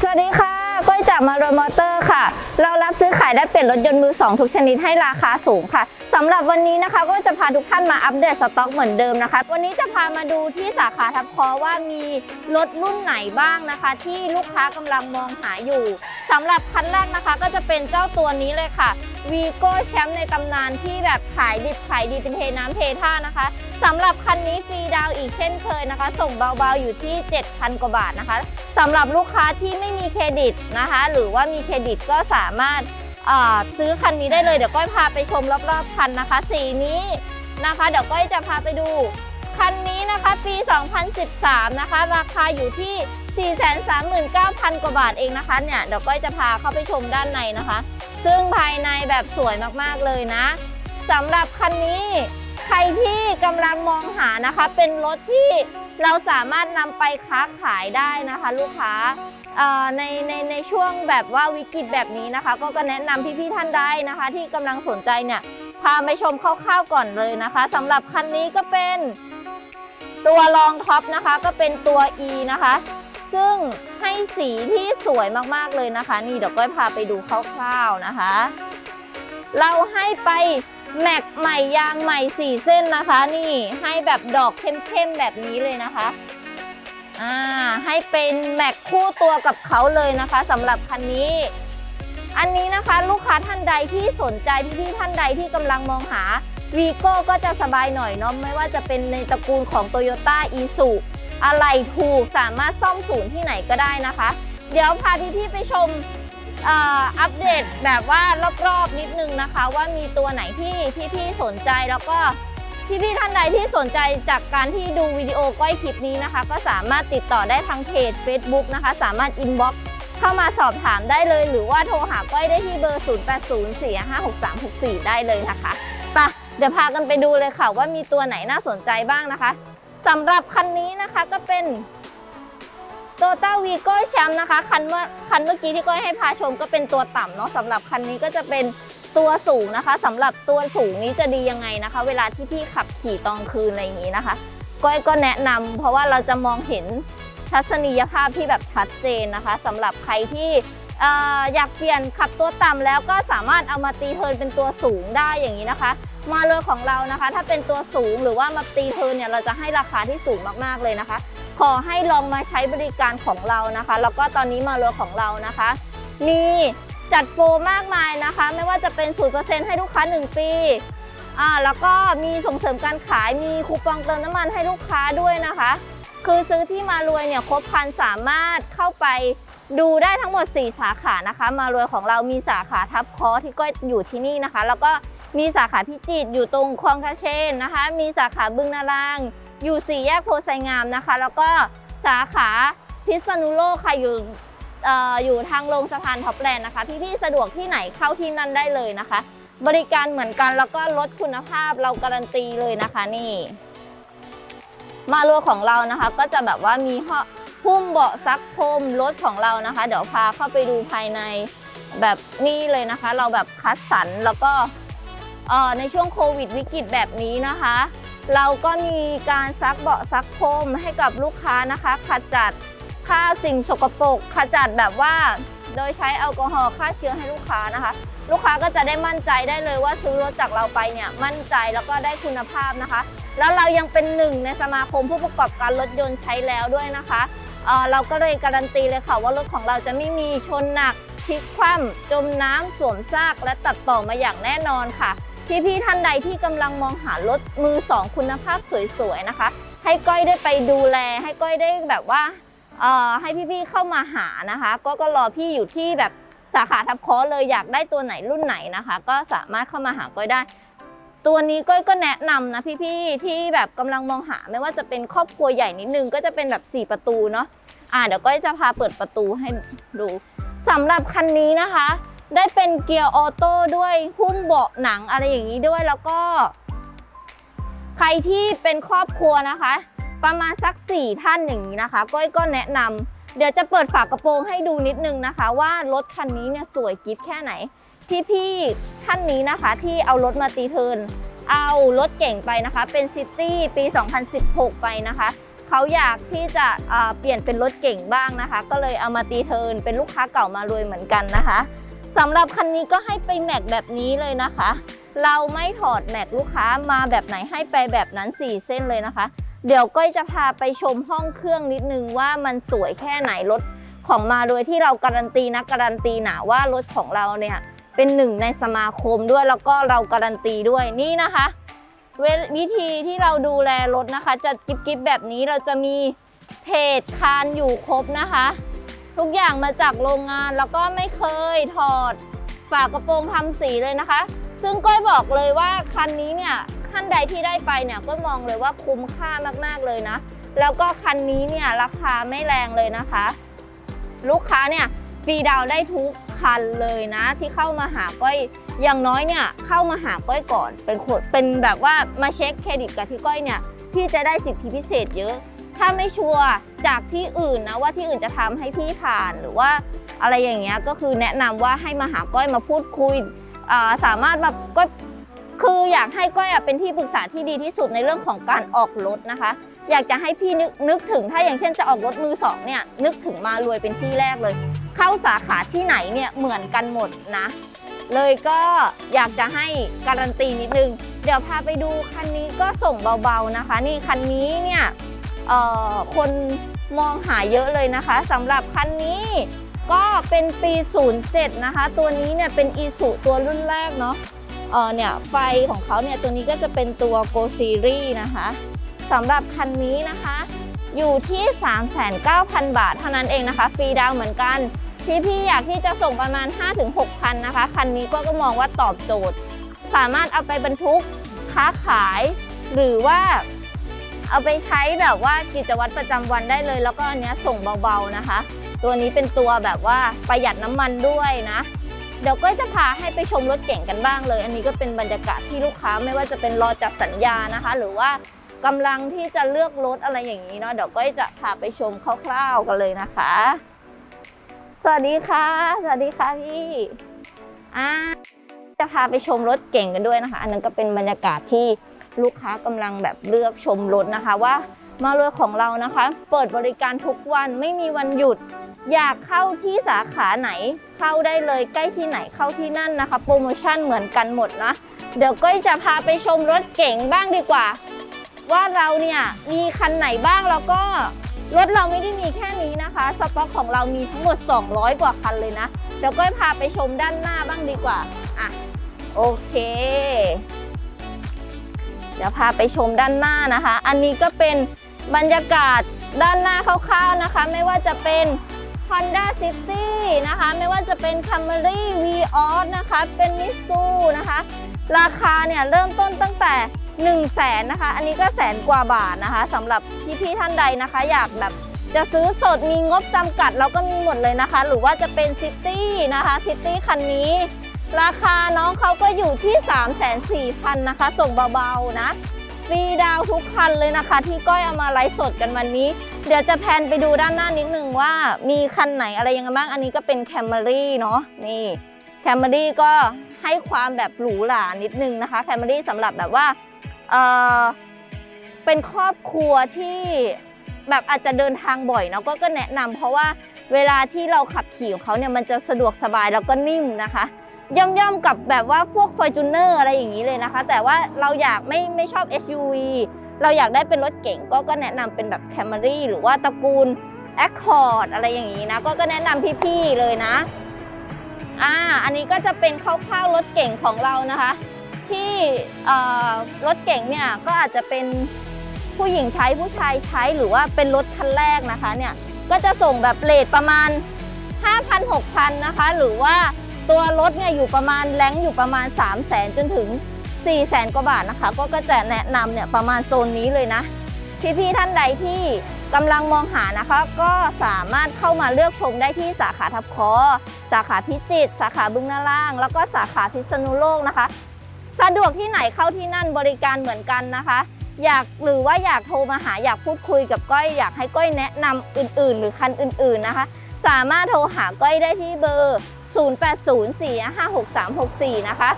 สวัสดีค่ะ ก้อยจากมาโรมอเตอร์ ค่ะ เรารับซื้อขายและเปลี่ยนรถยนต์มือ2ทุกชนิดให้ราคาสูงค่ะสำหรับวันนี้นะคะก็จะพาทุกท่านมาอัปเดตสต็อกเหมือนเดิมนะคะ วันนี้จะพามาดูที่สาขาทับคอว่ามีรถรุ่นไหนบ้างนะคะ ที่ลูกค้ากำลังมองหาอยู่สำหรับคันแรกนะคะก็จะเป็นเจ้าตัวนี้เลยค่ะวีโก้แชมป์ในตำนานที่แบบขายดิบขายดีเป็นเทน้ำเทท่านะคะสำหรับคันนี้ฟรีดาวอีกเช่นเคยนะคะ ส่งเบาๆอยู่ที่ 7,000 กว่าบาทนะคะสำหรับลูกค้าที่ไม่มีเครดิตนะคะ หรือว่ามีเครดิตก็สามารถซื้อคันนี้ได้เลยเดี๋ยวก้อยพาไปชมรอบๆคันนะคะ สีนี้นะคะ เดี๋ยวก้อยจะพาไปดู คันนี้นะคะปี 2013 นะคะ ราคาอยู่ที่ 439,000 กว่าบาทเองนะคะเนี่ยเดี๋ยวก้อยจะพาเข้าไปชมด้านในนะคะ ซึ่งภายในแบบสวยมากๆเลยนะสำหรับคันนี้ใครที่กำลังมองหานะคะ เป็นรถที่เราสามารถนำไปค้าขายได้นะคะ ลูกค้า ในในในช่วงแบบว่าวิกฤตแบบนี้นะคะ ก็ก็แนะนำพี่ๆท่านใดนะคะ ที่กำลังสนใจเนี่ยพาไปชมคร่าวๆก่อนเลยนะคะสำหรับคันนี้ก็เป็นตัวรองท็อปนะคะ ก็เป็นตัว E นะคะ ซึ่งให้สีที่สวยมากๆเลยนะคะ นี่เดี๋ยวก้อยพาไปดูคร่าวๆนะคะ เราให้ไปแม็กใหม่ยางใหม่ 4 เส้นนะคะ นี่ให้แบบดอกเข้มๆแบบนี้เลยนะคะ อ่าให้เป็นแม็กคู่ตัวกับเขาเลยนะคะสำหรับคันนี้ อันนี้นะคะลูกค้าท่านใดที่สนใจพี่ๆท่านใดที่กำลังมองหาวีโก้ก็จะสบายหน่อยเนาะไม่ว่าจะเป็นในตระกูลของ Toyota i s u อะไรถูกสามารถซ่อมศูนย์ที่ไหนก็ได้นะคะ เดี๋ยวพาพี่ๆไปชมอัปเดตแบบว่ารอบๆนิดนึงนะคะ ว่ามีตัวไหนที่พี่ๆสนใจแล้วก็ พี่ๆท่านใดที่สนใจจากการที่ดูวิดีโอก้อยคลิปนี้นะคะ ก็สามารถติดต่อได้ทางเพจ Facebook นะคะ สามารถอินบ็อกเข้ามาสอบถามได้เลย หรือว่าโทรหาก้อยได้ที่เบอร์ 0804566364 ได้เลยนะคะไปะเดี๋ยวพากันไปดูเลยค่ะว่ามีตัวไหนน่าสนใจบ้างนะคะสำหรับคันนี้นะคะก็เป็น โตต้าวีโก้แชมป์นะคะคันเมื่อคันเมื่อกี้ที่ก้อยให้พาชมก็เป็นตัวต่ำเนาะสำหรับคันนี้ก็จะเป็นตัวสูงนะคะสำหรับตัวสูงนี้จะดียังไงนะคะ เวลาที่พี่ขับขี่ตอนคืนอะไรอย่างนี้นะคะ ก้อยก็แนะนำเพราะว่าเราจะมองเห็นทัศนียภาพที่แบบชัดเจนนะคะสำหรับใครที่อออยากเปลี่ยนขับตัวต่ำแล้วก็สามารถเอามาตีเทินเป็นตัวสูงได้อย่างนี้นะคะมาเลยของเรานะคะ ถ้าเป็นตัวสูงหรือว่ามาตีเทินเนี่ยเราจะให้ราคาที่สูงมากๆเลยนะคะ ขอให้ลองมาใช้บริการของเรานะคะ แล้วก็ตอนนี้มาเรือของเรานะคะ มีจัดโปรมากมายนะคะ ไม่ว่าจะเป็น 0%ให้ลูกค้า 1 ปีอ่าแล้วก็มีส่งเสริมการขายมีคูปองเติมน้ำมันให้ลูกค้าด้วยนะคะ คือซื้อที่มารวยเนี่ยครบพันสามารถเข้าไปดูได้ทั้งหมด 4 สาขานะคะ มารวยของเรามีสาขาทับคอที่ก็อยู่ที่นี่นะคะ แล้วก็มีสาขาพิจิตรอยู่ตรงคลองคาเชนนะคะ มีสาขาบึงนาราง อยู่สี่แยกโพไซงามนะคะ แล้วก็สาขาพิษณุโลกค่ะอยู่ออยู่ทางลงสะพานท็อปแลนด์นะคะพี่ๆสะดวกที่ไหนเข้าที่นั่นได้เลยนะคะ บริการเหมือนกันแล้วก็ลดคุณภาพเราการันตีเลยนะคะนี่ มาลัวของเรานะคะก็จะแบบว่ามีห้อหุ้มเบาะซักพรมรถของเรานะคะ เดี๋ยวพาเข้าไปดูภายในแบบนี้เลยนะคะ เราแบบคัดสรรแล้วก็ในช่วงโควิดวิกฤตแบบนี้นะคะ เราก็มีการซักเบาะซักพรมให้กับลูกค้านะคะ ขจัดฆ่าสิ่งสกปรกขจัดแบบว่า โดยใช้แอลกอฮอล์ฆ่าเชื้อให้ลูกค้านะคะ ลูกค้าก็จะได้มั่นใจได้เลยว่าซื้อรถจากเราไปเนี่ยมั่นใจแล้วก็ได้คุณภาพนะคะ แล้วเรายังเป็นหนึ่งในสมาคมผู้ประกอบการรถยนต์ใช้แล้วด้วยนะคะเเราก็เลยการันตีเลยค่ะว่ารถของเราจะไม่มีชนหนักพลิกคว่ำจมน้ำสวมซากและตัดต่อมาอย่างแน่นอนค่ะ พี่ๆท่านใดที่กำลังมองหารถมือสองคุณภาพสวยๆนะคะ ให้ก้อยได้ไปดูแล ให้ก้อยได้แบบว่าเอ่อให้พี่ๆเข้ามาหานะคะ ก็ก็รอพี่อยู่ที่แบบสาขาทับคอเลยอยากได้ตัวไหนรุ่นไหนนะคะ ก็สามารถเข้ามาหาก้อยได้ ตัวนี้ก้อยก็แนะนำนะพี่ๆที่แบบกำลังมองหาไม่ว่าจะเป็นครอบครัวใหญ่นิดนึงก็จะเป็นแบบ 4 ประตูเนาะอ่าเดี๋ยวก้อยจะพาเปิดประตูให้ดูสำหรับคันนี้นะคะ ได้เป็นเกียร์ออโต้ด้วยหุ้มเบาะหนังอะไรอย่างนี้ด้วยแล้วก็ ใครที่เป็นครอบครัวนะคะ ประมาณสัก 4 ท่านอย่างนี้นะคะ ก้อยก็แนะนำเดี๋ยวจะเปิดฝากระโปรงให้ดูนิดนึงนะคะ ว่ารถคันนี้เนี่ยสวยกิ๊บแค่ไหนพี่ๆท่านนี้นะคะที่เอารถมาตีเทินเอารถเก่งไปนะคะ เป็นซิตี้ปี 2016 ไปนะคะเขาอยากที่จะเปลี่ยนเป็นรถเก่งบ้างนะคะ ก็เลยเอามาตีเทินเป็นลูกค้าเก่ามารวยเหมือนกันนะคะ สำหรับคันนี้ก็ให้ไปแม็กแบบนี้เลยนะคะ เราไม่ถอดแม็กลูกค้ามาแบบไหนให้ไปแบบนั้น 4 เส้นเลยนะคะ เดี๋ยวก้อยจะพาไปชมห้องเครื่องนิดนึงว่ามันสวยแค่ไหนรถของมาโดยที่เราการันตีนะการันตีหนาว่ารถของเราเนี่ยเป็นหนึ่งในสมาคมด้วยแล้วก็เราการันตีด้วยนี่นะคะวิธีที่เราดูแลรถนะคะ จะกิบกิบแบบนี้เราจะมีเพจคานอยู่ครบนะคะ ทุกอย่างมาจากโรงงานแล้วก็ไม่เคยถอดฝากระโปรงทำสีเลยนะคะ ซึ่งก้อยบอกเลยว่าคันนี้เนี่ยท่านใดที่ได้ไปเนี่ยก็มองเลยว่าคุ้มค่ามากๆเลยนะ แล้วก็คันนี้เนี่ยราคาไม่แรงเลยนะคะ ลูกค้าเนี่ยฟรีดาวได้ทุกคันเลยนะ ที่เข้ามาหาก้อยอย่างน้อยเนี่ยเข้ามาหาก้อยก่อนเป็นคนเป็นแบบว่ามาเช็คเครดิตกับที่ก้อยเนี่ยพี่จะได้สิทธิพิเศษเยอะ ถ้าไม่ชัวร์ จากที่อื่นนะว่าที่อื่นจะทำให้พี่ผ่านหรือว่าอะไรอย่างเงี้ยก็คือแนะนำว่าให้มาหาก้อยมาพูดคุยาสามารถแบบก็คืออยากให้ก้อยเป็นที่ปรึกษาที่ดีที่สุดในเรื่องของการออกรถนะคะ อยากจะให้พี่นึกนึกถึงถ้าอย่างเช่นจะออกรถมือสองเนี่ยนึกถึงมารวยเป็นที่แรกเลย เข้าสาขาที่ไหนเนี่ยเหมือนกันหมดนะ เลยก็อยากจะให้การันตีนิดนึง เดี๋ยวพาไปดูคันนี้ก็ส่งเบาๆนะคะ นี่คันนี้เนี่ยคน มองหาเยอะเลยนะคะสำหรับคันนี้ก็เป็นปี 07 นะคะ ตัวนี้เนี่ยเป็นอีสุตัวรุ่นแรกเนาะเออเนี่ยไฟของเขาเนี่ยตัวนี้ก็จะเป็นตัว Go Series นะคะสำหรับคันนี้นะคะอยู่ที่ 39,000 บาทเท่านั้นเองนะคะฟรีดาวเหมือนกันพี่พี่ๆอยากที่จะส่งประมาณ 5-6คันนะคะ คันนี้ก็ก็มองว่าตอบโจทย์ สามารถเอาไปบรรทุกค้าขาย หรือว่า เอาไปใช้แบบว่ากิจวัตรประจำวันได้เลย แล้วก็อันนี้ส่งเบาๆนะคะ ตัวนี้เป็นตัวแบบว่าประหยัดน้ำมันด้วยนะเดี๋ยวก็จะพาให้ไปชมรถเก่งกันบ้างเลย อันนี้ก็เป็นบรรยากาศที่ลูกค้าไม่ว่าจะเป็นรอจับสัญญานะคะ หรือว่ากำลังที่จะเลือกรถอะไรอย่างนี้เนาะเดี๋ยวก็จะพาไปชมคร่าวๆกันเลยนะคะ สวัสดีค่ะ สวัสดีค่ะพี่อ่าจะพาไปชมรถเก่งกันด้วยนะคะ อันนั้นก็เป็นบรรยากาศที่ ลูกค้ากำลังแบบเลือกชมรถนะคะว่ามาเรือของเรานะคะ เปิดบริการทุกวันไม่มีวันหยุด อยากเข้าที่สาขาไหน เข้าได้เลยใกล้ที่ไหนเข้าที่นั่นนะคะ โปรโมชั่นเหมือนกันหมดนะ เดี๋ยวก็จะพาไปชมรถเก๋งบ้างดีกว่า ว่าเราเนี่ยมีคันไหนบ้างแล้วก็รถเราไม่ได้มีแค่นี้นะคะ สต็อกของเรามีทั้งหมด 200 กว่าคันเลยนะ เดี๋ยวก็พาไปชมด้านหน้าบ้างดีกว่า อะ โอเค เดี๋ยวพาไปชมด้านหน้านะคะ อันนี้ก็เป็นบรรยากาศด้านหน้าคร่าวๆนะคะ ไม่ว่าจะเป็น Honda City นะคะ ไม่ว่าจะเป็น Camry Vios นะคะ เป็น Mitsu นะคะ ราคาเนี่ยเริ่มต้นตั้งแต่ 1 0 0 0 0แสนนะคะ อันนี้ก็แสนกว่าบาทนะคะสำหรับพี่ๆท่านใดนะคะ อยากแบบจะซื้อสดมีงบจำกัดเราก็มีหมดเลยนะคะ หรือว่าจะเป็นซิตี้นะคะซิตี้คันนี้ ราคาน้องเขาก็อยู่ที่ 3 4 0 0 0นะคะ ส่งเบาๆนะฟรีดาวทุกคันเลยนะคะ ที่ก้อยเอามาไลฟ์สดกันวันนี้ เดี๋ยวจะแพนไปดูด้านหน้านิดนึงว่ามีคันไหนอะไรยังไงบ้าง อันนี้ก็เป็นแคมรี่เนาะนี่แคมรี่ก็ให้ความแบบหรูหรานิดนึงนะคะแคมรี่สำหรับแบบว่าเออเป็นครอบครัวที่แบบอาจจะเดินทางบ่อยเนาะก็ก็แนะนำเพราะว่าเวลาที่เราขับขี่ของเขาเนี่ยมันจะสะดวกสบายแล้วก็นิ่มนะคะ ย่อมๆกับแบบว่าพวก f o r t u n e r อะไรอย่างนี้เลยนะคะ แต่ว่าเราอยากไม่ไม่ชอบ SUV เราอยากได้เป็นรถเก๋งก็ก็แนะนำเป็นแบบ Camry หรือว่าตระกูล Accord อะไรอย่างนี้นะ ก็ก็แนะนำพี่ๆเลยนะอ่าอันนี้ก็จะเป็นคร่าวๆรถเก่งของเรานะคะ ที่รถเก่งเนี่ยก็อาจจะเป็นผู้หญิงใช้ผู้ชายใช้หรือว่าเป็นรถคันแรกนะคะเนี่ยก็จะส่งแบบเลทประมาณ 5,000 6,000นะคะ หรือว่า ตัวรถเนี่ยอยู่ประมาณแรงอยู่ประมาณ 3 0 0แสนจนถึง 4 0 0แสนกว่าบาทนะคะ ก็ก็จะแนะนำเนี่ยประมาณโซนนี้เลยนะ พี่ๆท่านใดที่กำลังมองหานะคะ ก็สามารถเข้ามาเลือกชมได้ที่สาขาทับคอ สาขาพิจิตรสาขาบึงนาล่าง แล้วก็สาขาพิษณุโลกนะคะ สะดวกที่ไหนเข้าที่นั่นบริการเหมือนกันนะคะ อยากหรือว่าอยากโทรมาหาอยากพูดคุยกับก้อยอยากให้ก้อยแนะนำอื่น ๆ หรือคันอื่น ๆนะคะ สามารถโทรหาก้อยได้ที่เบอร์ 0804566364 นะคะ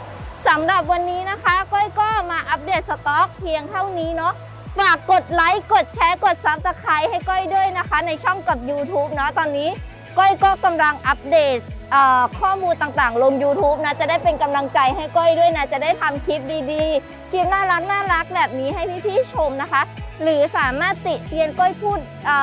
สำหรับวันนี้นะคะ ก้อยก็มาอัปเดตสต็อกเพียงเท่านี้เนาะฝากกดไลค์ กดแชร์ กดซับสไครต์ให้ก้อยด้วยนะคะ ในช่องกับ YouTube เนาะตอนนี้ ก้อยก็กำลังอัปเดต ข้อมูลต่างๆ ลง YouTube นะ จะได้เป็นกำลังใจให้ก้อยด้วยนะ จะได้ทำคลิปดีๆ คลิปน่ารักน่ารักแบบนี้ให้พี่ๆชมนะคะ หรือสามารถติเตียนก้อยพูด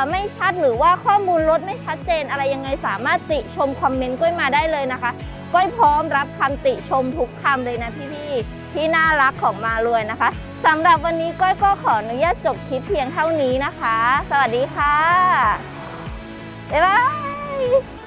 ไม่ชัดหรือว่าข้อมูลรถไม่ชัดเจนอะไรยังไงสามารถติชมคอมเมนต์ก้อยมาได้เลยนะคะ ก้อยพร้อมรับคำติชมทุกคำเลยนะพี่ๆที่น่ารักของมารวยนะคะสำหรับวันนี้ก้อยก็ขออนุญาตจบคลิปเพียงเท่านี้นะคะ สวัสดีค่ะบ๊ายบาย